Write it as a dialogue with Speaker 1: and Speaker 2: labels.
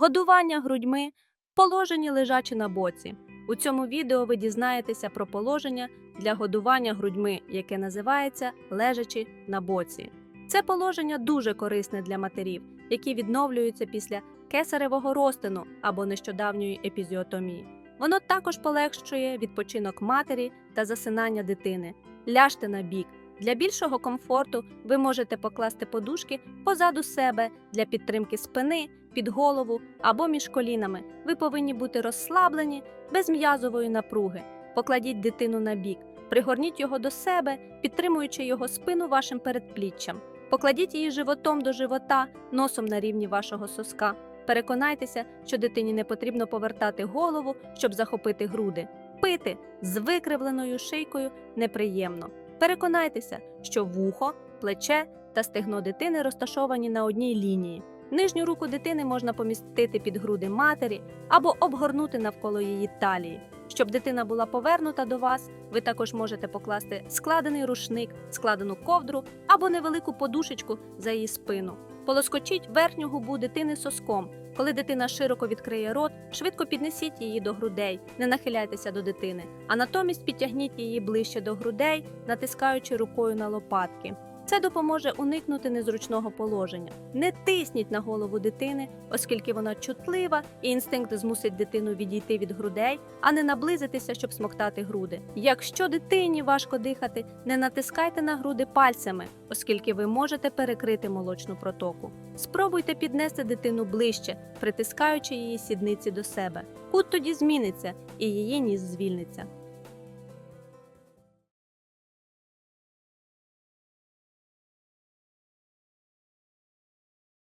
Speaker 1: Годування грудьми, положені лежачи на боці. У цьому відео ви дізнаєтеся про положення для годування грудьми, яке називається лежачи на боці. Це положення дуже корисне для матерів, які відновлюються після кесаревого розтину або нещодавньої епізіотомії. Воно також полегшує відпочинок матері та засинання дитини. Ляжте на бік. Для більшого комфорту ви можете покласти подушки позаду себе для підтримки спини, під голову або між колінами. Ви повинні бути розслаблені, без м'язової напруги. Покладіть дитину на бік, пригорніть його до себе, підтримуючи його спину вашим передпліччям. Покладіть її животом до живота, носом на рівні вашого соска. Переконайтеся, що дитині не потрібно повертати голову, щоб захопити груди. Пити з викривленою шийкою неприємно. Переконайтеся, що вухо, плече та стегно дитини розташовані на одній лінії. Нижню руку дитини можна помістити під груди матері або обгорнути навколо її талії. Щоб дитина була повернута до вас, ви також можете покласти складений рушник, складену ковдру або невелику подушечку за її спину. Полоскочіть верхню губу дитини соском. Коли дитина широко відкриє рот, швидко піднесіть її до грудей, не нахиляйтеся до дитини, а натомість підтягніть її ближче до грудей, натискаючи рукою на лопатки. Це допоможе уникнути незручного положення. Не тисніть на голову дитини, оскільки вона чутлива, і інстинкт змусить дитину відійти від грудей, а не наблизитися, щоб смоктати груди. Якщо дитині важко дихати, не натискайте на груди пальцями, оскільки ви можете перекрити молочну протоку. Спробуйте піднести дитину ближче, притискаючи її сідниці до себе. Кут тоді зміниться, і її ніс звільниться.